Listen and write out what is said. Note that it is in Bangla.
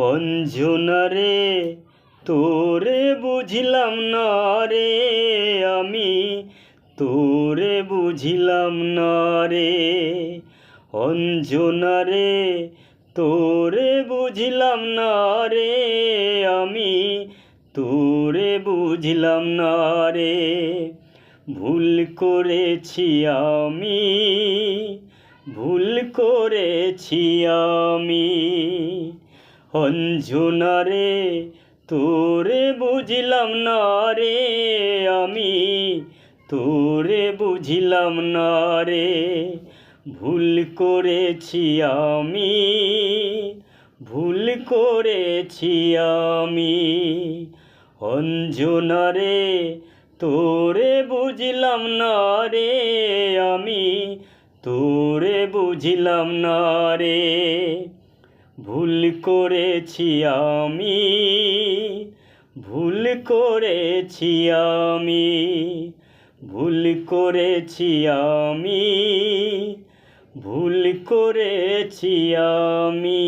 অঞ্জনা রে, তোরে বুঝিলাম না রে আমি। তোরে বুঝিলাম না রে, অঞ্জনা রে, তোরে বুঝিলাম না রে আমি। তোরে বুঝিলাম না রে, ভুল করেছি আমি। ভুল করেছি আমি। অঞ্জনা রে, তোরে বুঝিলাম না রে আমি। তোরে বুঝিলাম না রে, ভুল করেছি আমি। ভুল করেছি আমি। অঞ্জনা রে, তোরে বুঝিলাম না রে আমি। তোরে বুঝিলাম না রে। ভুল করেছি আমি ভুল করেছি আমি ভুল করেছি আমি ভুল করেছি আমি।